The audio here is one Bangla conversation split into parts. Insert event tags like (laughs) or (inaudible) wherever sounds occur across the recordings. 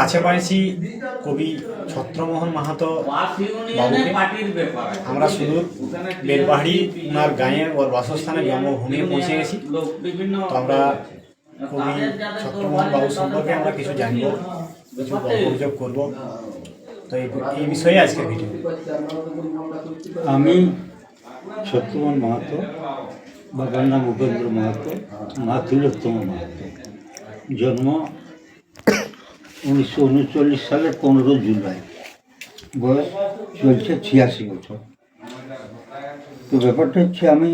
কাছে পাইছি কবি ছত্রমোহন মাহাতো ব্যাপার আমরা শুধু বেলপাহাড়ি ওনার গায়ে ওর বাসস্থানে জন্মভূমি পৌঁছে গেছি। তো আমরা কবি ছত্রমোহন বাবু সম্পর্কে আমরা কিছু জানব, কিছু অভিযোগ করব। তো এই বিষয়ে আজকে ভিডিও আমি সত্যমন মাহাতো, বাবার নাম উপেন্দ্র মাহাতো, মা মাহাতো। জন্ম উনিশশো উনচল্লিশ সালের পনেরো জুলাই। বয়স চলছে ছিয়াশি বছর। তো ব্যাপারটা হচ্ছে আমি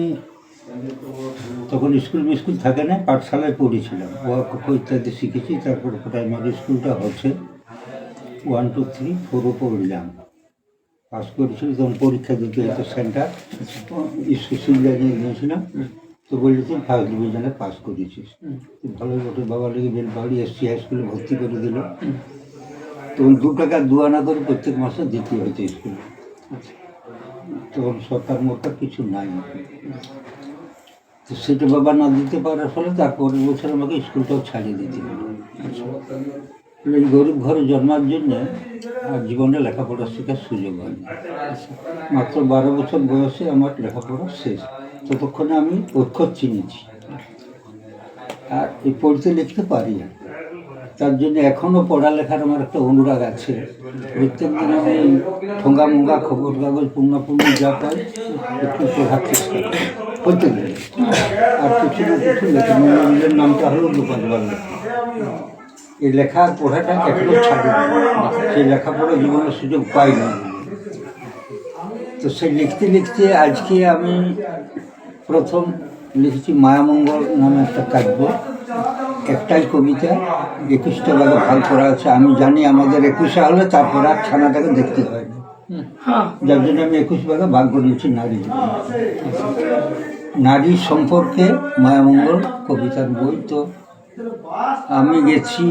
তখন স্কুল মিস্কুল থাকে না, পাঠশালায় পড়েছিলাম। ও ইত্যাদি শিখেছি, তারপর প্রাইমারি স্কুলটা হচ্ছে। ওয়ান, টু, থ্রি ফোরও পড়লাম। পাস করেছিল তখন পরীক্ষা দিতে হতো সেন্টার। স্কুল জানিয়ে দিয়েছিলাম তো বললি তুই ফার্স্ট ডিভিশনে পাস করেছিস। তো ভালোই বটে বাবা লেগে বেলপাহাড়ি এসসি হাই স্কুলে ভর্তি করে দিল। তখন দু টাকা দু আনা করে প্রত্যেক মাসে দিতে হয়েছে স্কুলে তখন সরকার মরকার কিছু নাই। তো সেটা বাবা না দিতে পারার ফলে তার পরের বছর আমাকে স্কুলটাও ছাড়িয়ে দিতে হলো। এই গরিব ঘরে জন্মার জন্য আর জীবনে লেখাপড়া শেখার সুযোগ হয়নি মাত্র বারো বছর বয়সে আমার লেখাপড়া শেষ। ততক্ষণে আমি অক্ষর চিনেছি। আর এই পড়তে লিখতে পারি না। তার জন্য এখনও পড়ালেখার আমার একটা অনুরাগ আছে। প্রত্যেক দিন আমি ঠোঙ্গা মুঙ্গা খবর কাগজ পূর্ণ পূর্ণ যা পাই একটু পড়ার চেষ্টা করি। প্রত্যেক আর কিছু না কিছু লেখা। নামটা হলো গোপাল বাংলা এই লেখা আর পড়াটা এখনও ছাড়ি সেই লেখাপড়া জীবনের সুযোগ পাই না। তো সেই লিখতে লিখতে আজকে আমি প্রথম লিখেছি মায়ামঙ্গল নামে একটা কাব্য। একটাই কবিতা, একুশটা ভাগে ভাগ করা আছে। আমি জানি আমাদের একুশে হলে তারপর আর ছানাটাকে দেখতে হয় না। যার জন্য আমি একুশ ভাগে ভাগ করেছি নারী। নারী সম্পর্কে মায়ামঙ্গল কবিতার বই তো আমি গেছি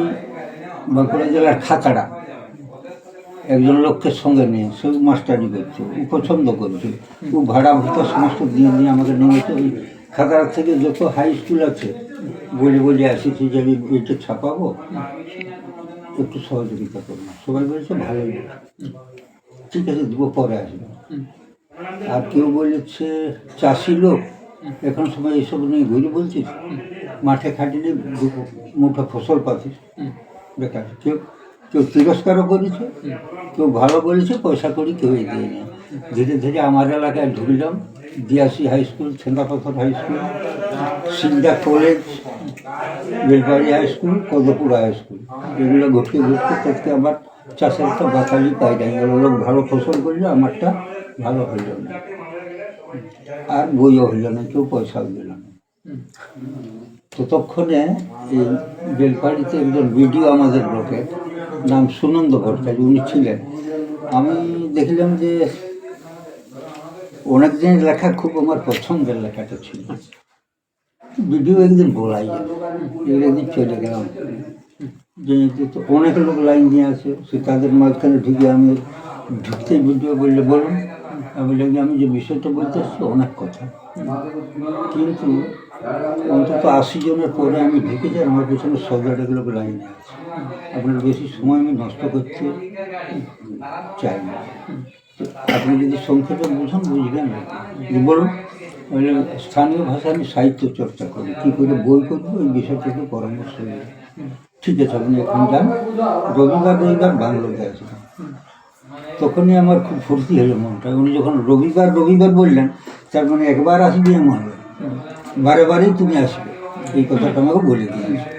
বাঁকুড়া জেলার খাতাড়া। একজন লোককে সঙ্গে নিয়ে সে মাস্টারি করছে ও পছন্দ করছে। ও ভাড়া ভূতা সমস্ত দিয়ে দিয়ে আমাকে নিয়েছে ওই খাতাড়া থেকে যত হাই স্কুল আছে বলে বলে আসিছি যে আমি বইটা ছাপাবো একটু সহযোগিতা করব সবাই বলেছে ভালোই। ঠিক আছে দেবো পরে আসবে। আর কেউ বলেছে চাষি লোক এখন সময় এইসব নিয়ে ঘুরে বলছিস মাঠে খাটিলে দু- মুঠো ফসল পাচ্ছিস বেকার। কেউ কেউ তিরস্কারও করেছে, কেউ ভালো বলেছে, পয়সা করি কেউই নেই। ধীরে ধীরে আমার এলাকায় ঢুকলাম Diyasi high school Chhendapathar high school Sinda college Belbari high school, Kadpur high school. এগুলো ঘুরতে ঘুরতে করতে আমার চাষের একটা বাতালি পাই না গেল লোক ভালো ফসল করলে আমারটা ভালো হইল না। আর বইও হইল না, কেউ পয়সাও দিল না। ততক্ষণে এই বেলপাড়িতে একজন ভিডিও আমাদের ব্লকের, নাম সুনন্দ ভট্টাচার্য, উনি ছিলেন। আমি দেখলাম যে অনেক দিনের লেখা খুব আমার পছন্দের লেখাটা ছিল। ভিডিও একদিন বলাই একদিন চলে গেলাম। তো অনেক লোক লাইন দিয়ে আছে, সে তাদের মাঝখানে ঢুকে আমি ঢুকতেই ভিডিও বললে, বলুন। আমি বললাম আমি যে বিষয়টা বলতে এসছি, অনেক কথা। কিন্তু অন্তত আশি জনের পরে আমি ঢুকে যাই আমার পেছনে লোক লাইনে আছে। আপনার বেশি সময় আমি নষ্ট করতে চাই না। আপনি যদি সংক্ষেপে বুঝুন, বুঝবেন। বলুন স্থানীয় ভাষায় আমি সাহিত্য চর্চা করি কী করে বই করব, এই বিষয়টা একটু পরামর্শ দেবো ঠিক আছে, আপনি এখন যান। রবিবার রবিবার বাংলোতে আসবেন তখনই আমার খুব ফুর্তি হলো মনটা। উনি যখন রবিবার রবিবার বললেন, তার মানে একবার আসবি এমন। বারে বারেই তুমি আসবে। এই কথাটা আমাকে বলে দিয়েছে।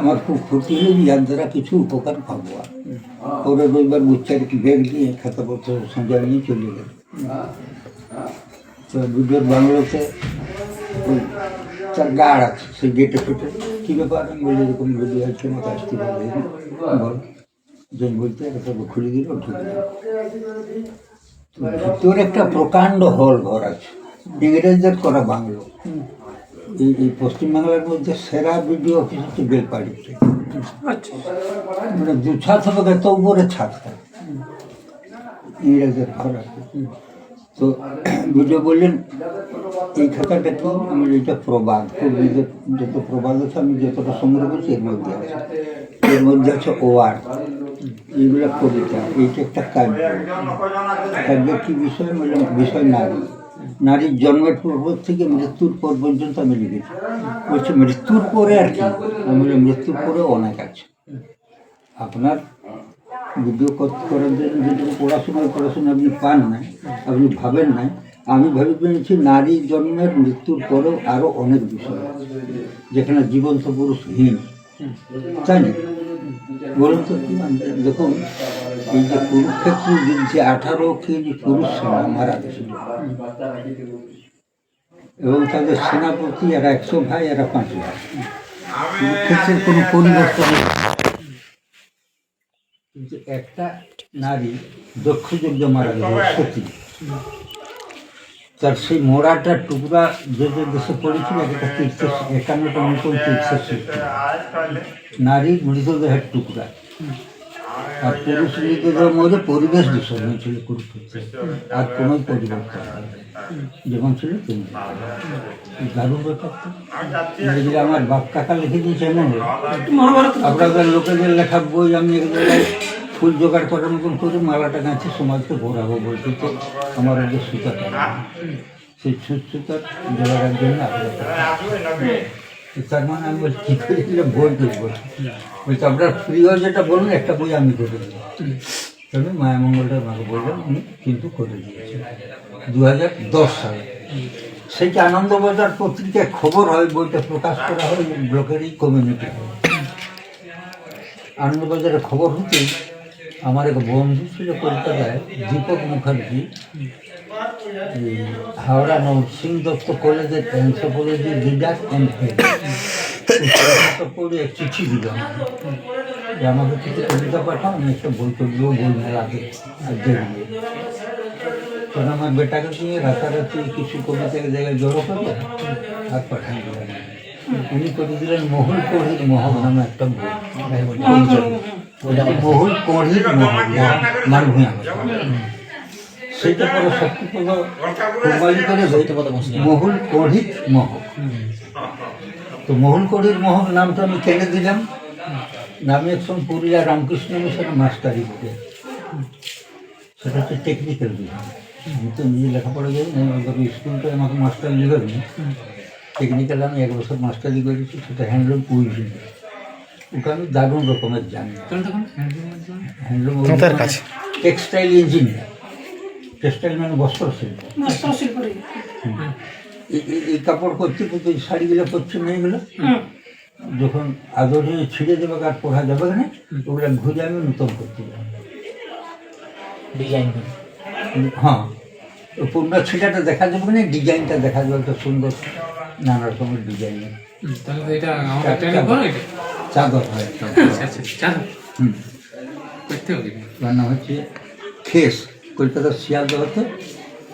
আমার খুব ফুর্তি হলো যার দ্বারা কিছু উপকার পাবো আর। পরে রবিবার বুচ্চার কি ব্যাগ দিয়ে খাতাপত্র সঞ্জয় নিয়ে চলে গেল। তো দুটোর বাংলোতে ওই তার গার্ড আছে, সেই গেটে ফেটে। কী ব্যাপার? আমি বলি, এরকম ভিডিও আছে আমাকে আসতে পারবে বল। যে বলতে একটা খুলে দিল ঢুকে ভিতরে একটা প্রকাণ্ড হল ঘর আছে। ইংরেজদের করা বাংলো। এই এই পশ্চিমবাংলার মধ্যে সেরা বিডিও অফিস হচ্ছে বেলপাড়িতে মানে দু ছাদ হবে এত উপরে ছাদ। ইংরেজের ঘর আছে। তো ভিডিও বললেন এই খাতাটা কি আমি এটা প্রবাদ। যত প্রবাদ আছে আমি যতটা সংগ্রহ করছি এর মধ্যে আছে। এর মধ্যে আছে ওয়ার্ড। এইগুলো কবিতা। এইটা একটা কাব্য। কাব্য কি বিষয়? বললাম বিষয় নারী নারীর জন্মের পূর্ব থেকে মৃত্যুর পর পর্যন্ত আমি লিখেছি। বলছি, মৃত্যুর পরে আর কি? আমি মৃত্যুর পরেও অনেক আছে। আপনার ভিডিও করার জন্য যেটুকু পড়াশোনার পড়াশোনা আপনি পান না, আপনি ভাবেন না। আমি ভেবে পেয়েছি নারী জন্মের মৃত্যুর পরেও আরও অনেক বিষয় আছে, যেখানে জীবন্ত পুরুষহীন তাই না? বলুন তো কি? দেখুন এই যে কুরুক্ষেত্র যুদ্ধে আঠারো কেজি পুরুষ সেনা মারা গেছিল। এবং তাদের সেনাপতি এরা একশো ভাই, এরা পাঁচ ভাই। কুরুক্ষেত্রের কোনো পরিবর্তন কিন্তু একটা নারী দক্ষ যজ্ঞ মারা গেল, সতী। তার সেই মোড়াটার টুকরা যে যে দেশে পড়েছিল একটা তীর্থ একান্নটা নতুন তীর্থ নারীর মৃতদেহের টুকরা। আর পুরুষ মৃতদেহের মধ্যে পরিবেশ দূষণ হয়েছিল কুরুক্ষেত্রে আর কোনো পরিবর্তন যেমন ছিল তেমনি। দারুণ ব্যাপার তো আমার বাপ কাকা লিখে দিয়েছে এমন আপনাদের লোকেদের লেখা বই আমি ফুল জোগাড় করার মতন করে মালাটা গাছে সমাজকে ঘোরাবো বলছি তো আমার সুতাটা নেই। সেই সুতার জোগাড়ের জন্য আপনার তার মানে আমি বলছি, কী করে দিলে বই করব বলছি আপনার প্রিয় যেটা বলুন, একটা বই আমি করে দেবো। তবে মায়ামঙ্গলটা আমাকে বললাম উনি কিন্তু করে দিয়েছেন। দু হাজার দশ সালে। সেইটা আনন্দবাজার পত্রিকায় খবর হয়, বইটা প্রকাশ করা হয় ব্লকেরই কমিউনিটি আনন্দবাজারে খবর হতে আমার এক বন্ধু ছিল কলকাতায়, দীপক মুখার্জি। হাওড়া নরসিং দত্ত কলেজের অ্যান্থ্রোপোলজি লিডার অ্যান্ড হেড পড়ে চিঠি দিল আমাকে। যে আমাকে কিছু কবিতা পাঠাও আমি একটা বই করব বই মেলাতে দেখব তখন আমার বেটাকে দিয়ে রাতারাতি কিছু কবিতা জায়গায় জড়ো করে আর পাঠান দিলেন উনি করে দিলেন মহুল কড়ির মহক নামে একটা বই। মহুল কড়ির মহক মানভূমি সেইটা করে মহুল কড়ির মহক। তো মহুল কড়ির মহক নামটা আমি কেনে দিলাম নামে একজন পুরুলিয়া রামকৃষ্ণ মিশনে মাস্টারি করে সেটা হচ্ছে টেকনিক্যাল বিষয়। আমি তো নিজে লেখাপড়া যাই না স্কুলটা আমাকে মাস্টার লিখেনি টেকনিক্যাল আমি এক বছর মাস্টারি করেছি সেটা হ্যান্ডলুম কুইজিং ওটা আমি দারুণ রকমের জানি। হ্যান্ডলুম টেক্সটাইল ইঞ্জিনিয়ার টেক্সটাইল মানে বস্ত্র শিল্প এই- কাপড় করতে করতে শাড়িগুলো করছে না এগুলো যখন আদরে ছিঁড়ে দেবে আর পড়া যাবে না ওগুলো ঘুরে আমি নতুন করতে যাব। ডিজাইন হ্যাঁ। ও পূর্ণ ছিটাটা দেখা যাবে না ডিজাইনটা দেখা যাবে একটা সুন্দর নানা রকমের এটা চাদর। হয়। আচ্ছা আচ্ছা নাম হচ্ছে খেস। কলকাতার শিয়ালদহতে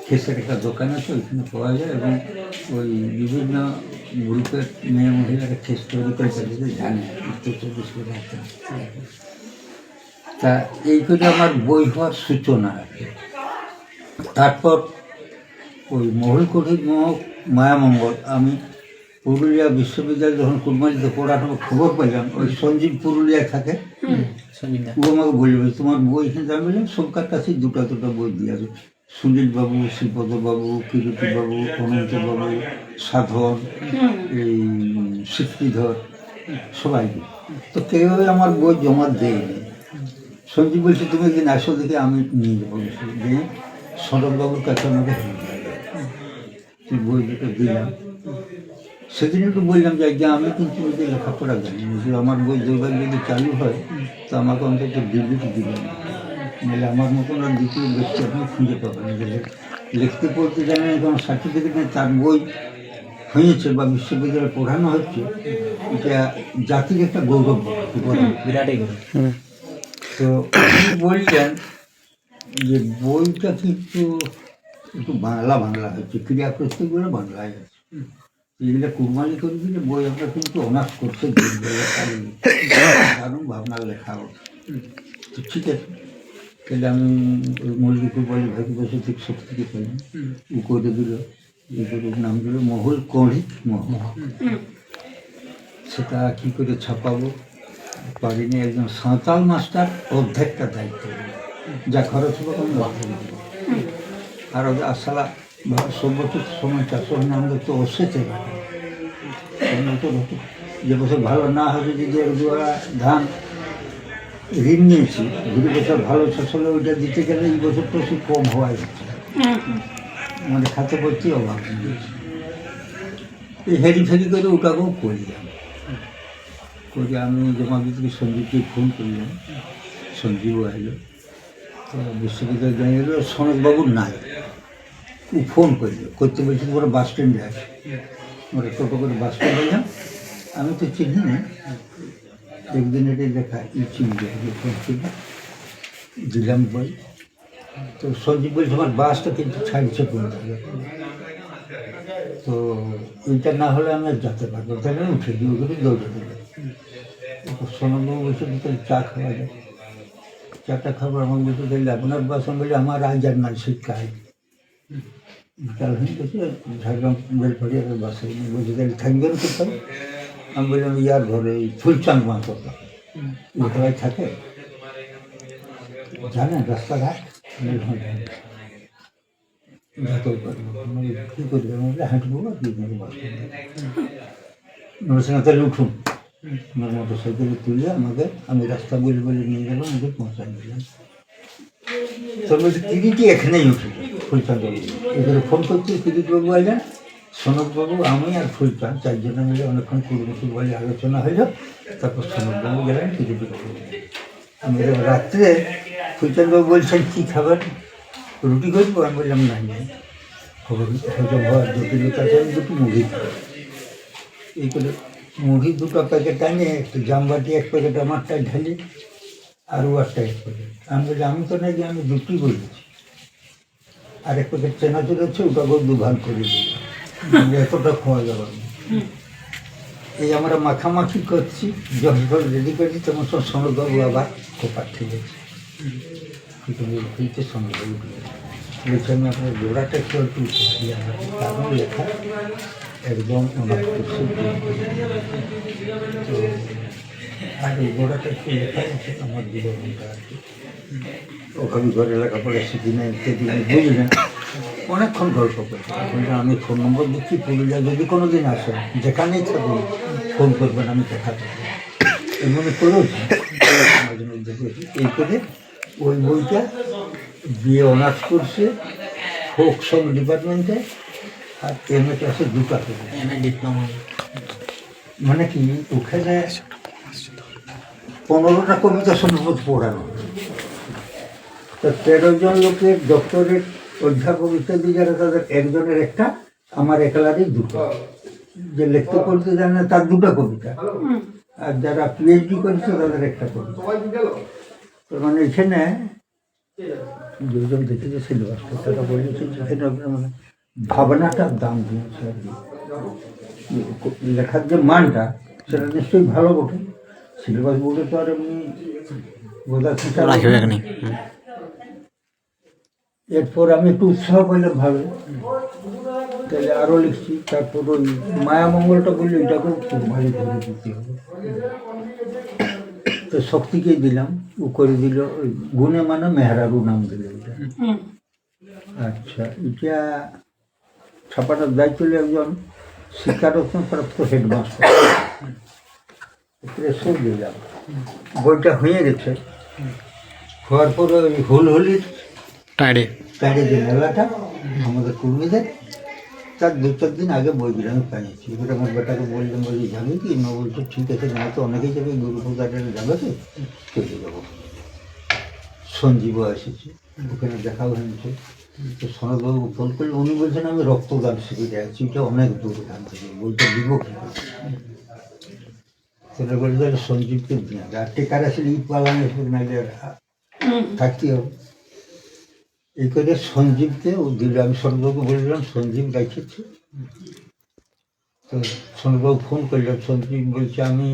খেসের একটা দোকান আছে, ওইখানে পাওয়া যায় এবং ওই বিভিন্ন গ্রুপের মেয়ে মহিলারা খেস তৈরি করে ফেলেছে জানে, উত্তর চব্বিশ পরগনাতে। তা এই করে আমার বই হওয়ার সূচনা আর কি। তারপর ওই মহুলকুঠির মহ মায়ামঙ্গল, আমি পুরুলিয়া বিশ্ববিদ্যালয়ে যখন কুরমালিতে পড়ানো খবর পেলাম, ওই সঞ্জীব পুরুলিয়ায় থাকে ও আমাকে বলবে তোমার বই কিন্তু আমি বললাম সবকার কাছেই দুটো দুটো বই দিয়ে আসবে সুনীল বাবু শ্রীপদ বাবু কিরতি বাবু অনন্ত বাবু সাধন এই স্বীকৃধর সবাইকে তো কেউ আমার বই জমা দেয়নি। সঞ্জীব বলছে তুমি একদিন আসো দেখে আমি নিয়ে যাব। দিয়ে সৌরভবাবুর কাছে আমাকে তুই বই দুটো দিলাম। সেদিন একটু বললাম যে আমি কিন্তু ওই লেখাপড়া জানি আমার বই দুবার যদি চালু হয় তো আমাকে অন্তত ডিলিট দিবেন। নাহলে আমার মতন আর দ্বিতীয় ব্যক্তি আপনি খুঁজে পাবেন। না। যে লিখতে পড়তে জানেন কোনো সার্টিফিকেট তার বই হয়েছে বা বিশ্ববিদ্যালয়ে পড়ানো হচ্ছে এটা জাতির একটা গৌরব। গুরু তো বললেন যে বইটা কিন্তু একটু বাংলা বাংলা হচ্ছে ক্রিয়া প্রত্যেকগুলো বাংলায় আছে। এগুলো কুরবানি বই আমরা কিন্তু অনার্স করতে দারুণ লেখা। তো ঠিক আছে। তাহলে আমি ওই ভাবি বসে ঠিক শক্তিকে পেলাম ও করে দিল এই করে নাম দিল মহুল সেটা কী করে ছাপাবো? পারিনি একজন সাঁওতাল মাস্টার অর্ধেকটা দায়িত্ব। যা খরচ হলো আমি আর ওদের আসলা সভ্যত সময় চাষ হয় না আমাদের তো ঘাটে তো যে বছর ভালো না হবে যদি এক দুয়ারা ধান ঋণ নিয়েছি দুটো বছর ভালো হলে ওইটা দিতে গেলে এই বছর তো কম হওয়াই হচ্ছে। আমাদের খাতে ভর্তি অভাব। এই হেরি ফেরি করে ওটাকেও করলাম করে আমি জমা দিতে সঞ্জীবকে ফোন করলাম। সঞ্জীবও এলো। তো বিশ্ববিদ্যালয় জানিয়ে এলো, সনদবাবু নাই। ফোন করল, করতে বলছি ওরা বাস স্ট্যান্ডে আছে ওরা টোটো করে বাস স্ট্যান্ডে এলাম আমি তো চিনি না। একদিন এটা দেখা ই চিনি দেখে ফোন করলাম দিলাম বই। তো সঞ্জীব বলছে, আমার বাসটা কিন্তু ছাড়ছে থেকে তো ওইটা না হলে আমি আর যেতে পারব তাহলে উঠে দিয়ে ওগুলো দৌড়ে দিল সোনাবাবু বলছে তাহলে চা খাওয়া যায় চাটা খাবার আমার বলছে তাহলে আপনার বাসন বলে আমার আজ আর না শিক্ষা আমি বলছি ঝাড়গ্রাম বেলপাড়িয়ার বাসে বলছি তাহলে থাকবেন কোথাও আমি বললাম ইয়ার ঘরে এই ফুলচাঁদ মা কথা কোথায় থাকে। জানেন, রাস্তাঘাট। যাতায়াত করব আমি হাঁটবো আর কি করব? বাস নরসিংহ তাহলে উঠুন আমার মোটর সাইকেলে তুলে আমাকে, আমি রাস্তা বলে বলে নিয়ে গেলাম, আমাকে পৌঁছাই দিলাম তো বলছি কিরিটি এখানেই উঠে ফুলচাঁদ বাবু ফোন করছি কিরিট বাবু আইলেন সনদ বাবু আমি আর ফুলচাঁদ চারজনে মিলে অনেকক্ষণ পূর্বশী বলে আলোচনা হইল। তারপর সনদ বাবু গেলেন কিরিটি বাবু আমি রাত্রে? ফুলচাঁদ বাবু বলছেন, কী খাবার? রুটি করব? আমি বললাম না না খবর হজম হওয়ার জটিলতা দুটো মুড়ি এই করে মুড়ি দুটো প্যাকেট আনি, একটু জামবাটি এক প্যাকেট আমারটায় ঢালি আর ওয়ারটা এক প্যাকেট। আমি বলি আমি তো নাকি, আমি দুটি বলেছি। আর এক প্যাকেট চেনাচুর আছে ওটাকেও দুভাগ করে দিই এতটা খাওয়া যাবে এই আমরা মাখামাখি করছি, যখন রেডি করছি তেমন সব সনদবাবু আবার কোপার খুলতে সনদবাবু বলছে, আমি আপনার জোড়াটা একটু একটু কারণ লেখা একদম আর এই গোড়াটা একটু লেখা, আমার জীবনটা আর কি ওখানে ঘরে লেখাপড়া শিখি না ইত্যাদি আমি বুঝলেন অনেকক্ষণ গল্প বললাম, আমি ফোন নম্বর দিচ্ছি পুরুলিয়া যদি কোনো দিন আসেন যেখানেই থাকুন ফোন করবেন আমি দেখা করব মধ্যে করেছি। এই করে ওই বইটা বিয়ে অনার্স করছে ফোক সং ডিপার্টমেন্টে আর এম এ ক্লাসে দুটা মানে কি ওখানে পনেরোটা কবিতা সম্ভবত পড়ানো তো তেরো জন লোকের ডক্টরেট অধ্যাপক ইত্যাদি যারা, তাদের একজনের একটা, আমার একলারই দুটো। যে লিখতে পড়তে জানে না, তার দুটো কবিতা। আর যারা পিএইচডি করেছে, তাদের একটা কবিতা। তো মানে এখানে দুজন দেখেছে সিলেবাসটা তারা বলেছে আপনার মানে ভাবনাটার দাম দিয়েছে আর কি। লেখার যে মানটা, সেটা নিশ্চয়ই ভালো বটে। সিলেবাস বোর্ডে তো আর এমনি বোঝা এরপর আমি একটু উৎসাহ পাইলাম ভাবে। তাহলে আরও লিখছি তারপর ওই মায়ামঙ্গলটা বললি ওইটাকেও খুব ভালো করে দিতে হবে। তো শক্তিকে দিলাম ও করে দিল ওই গুণে মানে মেহরারু নাম দিল ওইটা। আচ্ছা এটা ছাপাটার দায়িত্ব হলো একজন শিক্ষারত্ন প্রাপ্ত হেডমাস্টার। প্রেসও দিলাম। বইটা হয়ে গেছে। হওয়ার পরে ওই হুলহুলির টাইডে প্যাডে আমাদের কর্মীদের তার দু চার দিন আগে বইগুলো আমি পেয়েছি এবার আমার বেটাকে বললাম বলি যাবে কি? না বলছে, ঠিক আছে না তো, অনেকেই যাবে গুরুপুর গার্ডেনে যাবে তো? চলে যাব সঞ্জীবও এসেছে। ওখানে দেখাও হয়েছে। তো সনদবাবু ফোন করলে, উনি বলছেন, আমি রক্তদান শিবিরে আছি, এটা অনেক দূর এখান থেকে বলতে দিব কি? সেটা বলে তাহলে সঞ্জীবকে দিয়ে দে। আর টেকার আসলে ঈদ পালানো থাকতে হবে। এই করে সঞ্জীবকে ও আমি সনবাবুকে বললাম সঞ্জীব রেখেছে তো সনবাবু ফোন করলাম সঞ্জীব বলছে আমি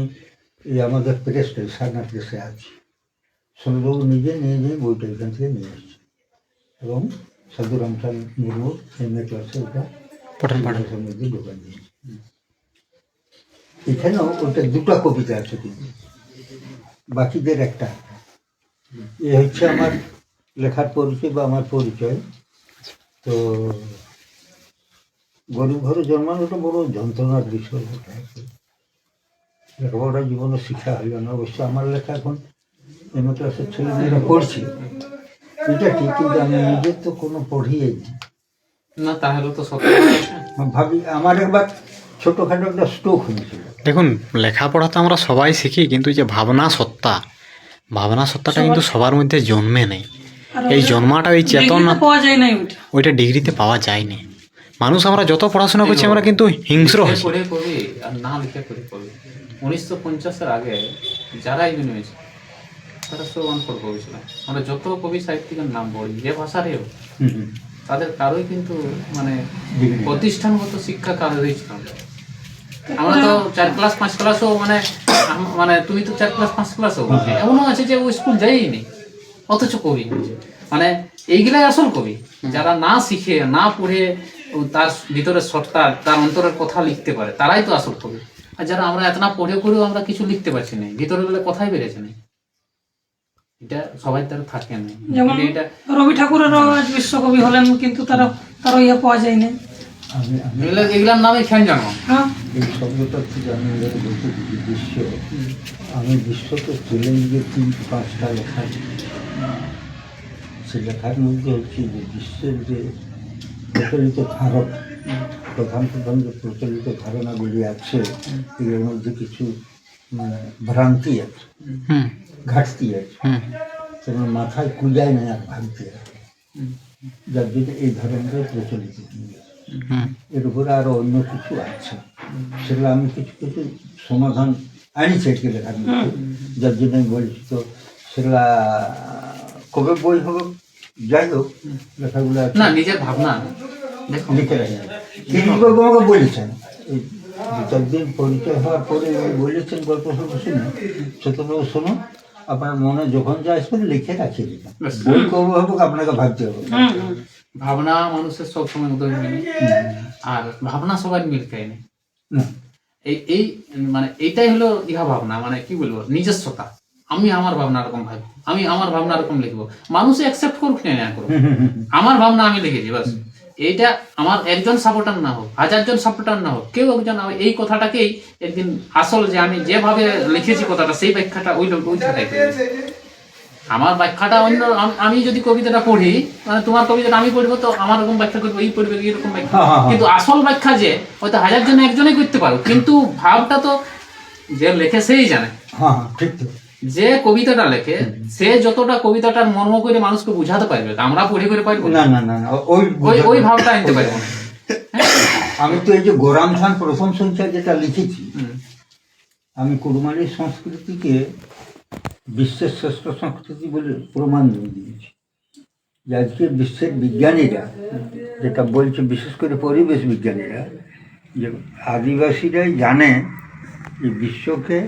এই আমাদের প্রেসে সারনা প্রেসে আছি। সনবাবু নিজে নিয়ে নিয়ে বইটা এখান থেকে নিয়ে এসছে এবং সাধু রামচাঁদ মুর্মু এম এ ক্লাসে ওটা পঠন পাঠন ক্লাসের মধ্যে দোকান দিয়েছে। এখানেও ওটা দুটো কবিতা আছে কিন্তু। বাকিদের একটা। এ হচ্ছে আমার লেখার পরিচয় বা আমার পরিচয়। তো গরিব ঘরে জন্মানোটা বড় যন্ত্রণার বিষয় বটে। লেখাপড়া জীবনে শিক্ষা হইল না। অবশ্য আমার লেখা এখন এম ক্লাসের ছেলেমেয়েরা পড়ছে। এটা ঠিক কিন্তু আমি নিজে তো কোনো পড়িয়েই না। না তাহলে তো ভাবি আমার একবার ছোটোখাটো একটা স্ট্রোক হয়েছিল। দেখুন লেখাপড়া তো আমরা সবাই শিখি কিন্তু যে ভাবনা সত্তা ভাবনা সত্তাটা কিন্তু সবার মধ্যে জন্মে নেই। এই জন্মাটা এই চেতনা পাওয়া যায় নাই ওইটা ডিগ্রিতে পাওয়া যায়নি। মানুষ আমরা যত পড়াশোনা করছি আমরা কিন্তু হিংস্র হচ্ছি পড়ে কবি আর না লিখে পড়ে কবি। উনিশশো পঞ্চাশের আগে যারাই জন্মেছে তারা সব অনপড় কবি ছিল আমরা যত কবি সাহিত্যিকের নাম পড়ি যে হুম। তাদের কারোই কিন্তু মানে প্রতিষ্ঠানগত শিক্ষা কারোরই ছিল আমরা তো চার ক্লাস পাঁচ ক্লাসও মানে মানে তুমি তো চার ক্লাস পাঁচ ক্লাসও। এমনও আছে যে ও স্কুল যাইনি অথচ কবি। মানে এইগুলাই আসল কবি। যারা না শিখে না পড়ে তার ভিতরে সত্তা তার অন্তরের কথা লিখতে পারে তারাই তো আসল কবি। আর যারা আমরা এত না পড়ে পড়েও আমরা কিছু লিখতে পারছি না ভিতরে বলে কথাই বেড়েছে না। এটা সবাই তার থাকে না। যেমন এটা রবি ঠাকুরেরও আজ বিশ্বকবি হলেন কিন্তু তারা তারও ইয়ে পাওয়া যায় না। এগুলার নামে খেন জানো হ্যাঁ। এই শব্দটা থেকে আমি এবার বলতে দিচ্ছি বিশ্ব আমি বিশ্বকে দিয়ে তিন পাঁচটা লেখা সে লেখার মধ্যে হচ্ছে যে বিশ্বের যে প্রচলিত ধারণা প্রধান প্রধান যে প্রচলিত ধারণাগুলি আছে এগুলোর মধ্যে কিছু মানে ভ্রান্তি আছে ঘাটতি আছে। তোমার মাথায় কুজায় না আর ভাবতে আছে। যার জন্য এই ধরনের প্রচলিত। এর উপরে আরও অন্য কিছু আছে। সেগুলো আমি কিছু কিছু সমাধান আনিছি আজকে লেখার যার জন্য আমি বলছি তো সেগুলা কবে বই হবে? যাই হোক লেখাগুলো না নিজের ভাবনা। লিখে রাখি। কিংবাবু আমাকে বলেছেন দু চার দিন পরিচয় হওয়ার পরে বলেছেন গল্প সল্প শুনে। ছোটবাবু শোনো আপনার মনে যখন যা আসবে লিখে ব্যাস। বই কবে হবে আপনাকে ভাবতে হবে। ভাবনা মানুষের সব সময় উদয় মেলে আর ভাবনা সবার মিল খায় না না। এই এই মানে এইটাই হলো ইহা ভাবনা মানে কি বলব নিজস্বতা। আমি আমার ভাবনা এরকম ভাবি আমি আমার ভাবনা এরকম লিখব। মানুষ অ্যাকসেপ্ট করুক না না করুক। আমার ভাবনা আমি লিখেছি বাস। এইটা আমার একজন সাপোর্টার না হোক হাজারজন সাপোর্টার না হোক কেউ একজন এই কথাটাকেই একদিন আসল যে আমি যেভাবে লিখেছি কথাটা সেই ব্যাখ্যাটা ওই লোক ওই। আমার ব্যাখ্যাটা অন্য আমি যদি কবিতাটা পড়ি মানে তোমার কবিতাটা আমি পড়ব তো আমার রকম ব্যাখ্যা করব এই পড়বে এরকম ব্যাখ্যা। হ্যাঁ, হ্যাঁ, হ্যাঁ। কিন্তু আসল ব্যাখ্যা যে হয়তো হাজার জন একজনই করতে পারো কিন্তু ভাবটা তো যে লেখে সেই জানে। ঠিক তো। যে কবিতাটা লেখে সে যতটা কবিতাটার মর্ম করে মানুষকে বুঝাতে পারবে আমরা পড়ে করে পারব? না না না ওই ওই ভাবটা আনতে পারব না। (laughs) আমি তো এই যে গোরাম খান প্রথম সংখ্যা যেটা লিখেছি আমি কুরমালির সংস্কৃতিকে বিশ্বের শ্রেষ্ঠ সংস্কৃতি বলে প্রমাণ দিয়েছে। যে আজকে বিশ্বের বিজ্ঞানীরা যেটা বলছে বিশেষ করে পরিবেশ বিজ্ঞানীরা যে আদিবাসীরাই জানে যে বিশ্বকে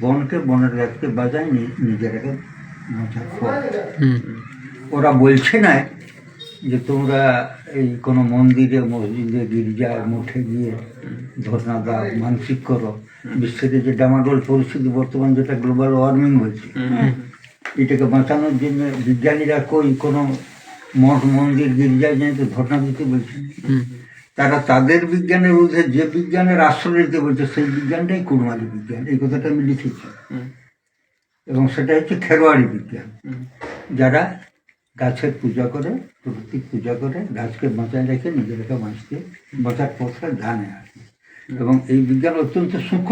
বনকে বনের রাখতে বাজায় নিজেরাকে ওরা বলছে না যে তোমরা এই কোনো মন্দিরে, মসজিদে, গির্জায় মঠে গিয়ে ধর্ণা দাও, মানসিক করো। বিশ্বের যে ডামাডোল পরিস্থিতি বর্তমান যেটা গ্লোবাল ওয়ার্মিং হয়েছে, এটাকে বাঁচানোর জন্য বিজ্ঞানীরা কই কোনো মঠ, মন্দির, গির্জায় তো ধর্ণা দিতে বলছে তারা তাদের বিজ্ঞানের ঊর্ধ্বে যে বিজ্ঞানের আশ্রয় নিতে বলছে, সেই বিজ্ঞানটাই কুরমালি বিজ্ঞান। এই কথাটা আমি লিখেছি। এবং সেটা হচ্ছে খেরোয়াড়ি বিজ্ঞান। যারা গাছের পূজা করে প্রকৃতির পূজা করে গাছকে বাঁচায় রেখে নিজেদেরকে বাঁচতে বাঁচার পথটা জানে আর কি। এবং এই বিজ্ঞান অত্যন্ত সূক্ষ্ম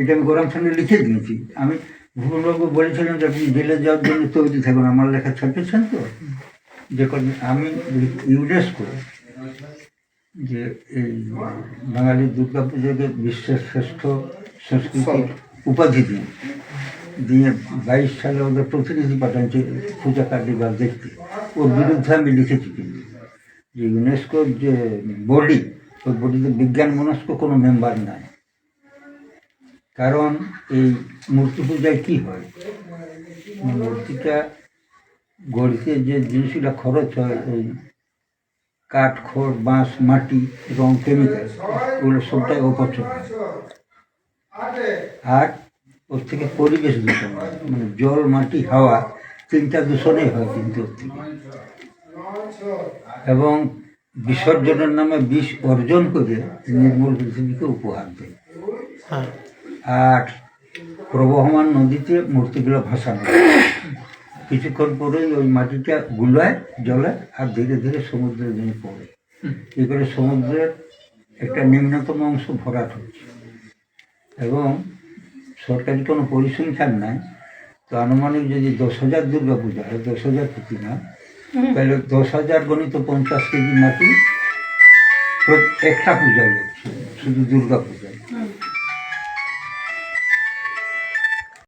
এটা আমি গরম ঠান্ডা লিখে দিয়েছি। আমি ভুবনবাবু বলেছিলাম যে আপনি জেলে যাওয়ার জন্য তৈরি থাকুন আমার লেখা ছাপিয়েছেন তো? যে আমি ইউনেস্কো যে এই বাঙালি দুর্গা পুজোকে বিশ্বের শ্রেষ্ঠ সংস্কৃতির উপাধি দিয়ে দিয়ে বাইশ সালে ওদের প্রতিনিধি পাঠাচ্ছে পূজা কার্নিভাল দেখতে। ওর বিরুদ্ধে আমি লিখেছি কিন্তু। যে ইউনেস্কোর যে বডি, ওই বডিতে বিজ্ঞান মনস্ক কোনো মেম্বার নাই। কারণ এই মূর্তি পূজায় কী হয়? মূর্তিটা গড়িতে যে জিনিসগুলো খরচ হয়, ওই কাঠ, খড়, বাঁশ, মাটি, রং, কেমিক্যাল, ওগুলো সবটাই অপচয় আর ওর থেকে পরিবেশ দূষণ হয় মানে জল মাটি হাওয়া তিনটা দূষণই হয় কিন্তু ওর থেকে। এবং বিসর্জনের নামে বিষ অর্জন করে নির্মূল পৃথিবীকে উপহার দেয় হ্যাঁ। আর প্রবহমান নদীতে মূর্তিগুলো ভাসানো। কিছুক্ষণ পরেই ওই মাটিটা গুলায় জলে আর ধীরে ধীরে সমুদ্রে নিয়ে পড়ে। এই করে সমুদ্রের একটা নিম্নতম অংশ ভরাট হচ্ছে। এবং সরকারি কোনো পরিসংখ্যান নাই। তো আনুমানিক যদি দশ হাজার দুর্গা পূজা হয় দশ হাজার প্রতিমা তাহলে দশ হাজার গণিত পঞ্চাশ কেজি মাটি একটা পূজা যাচ্ছে শুধু দুর্গা পূজায়।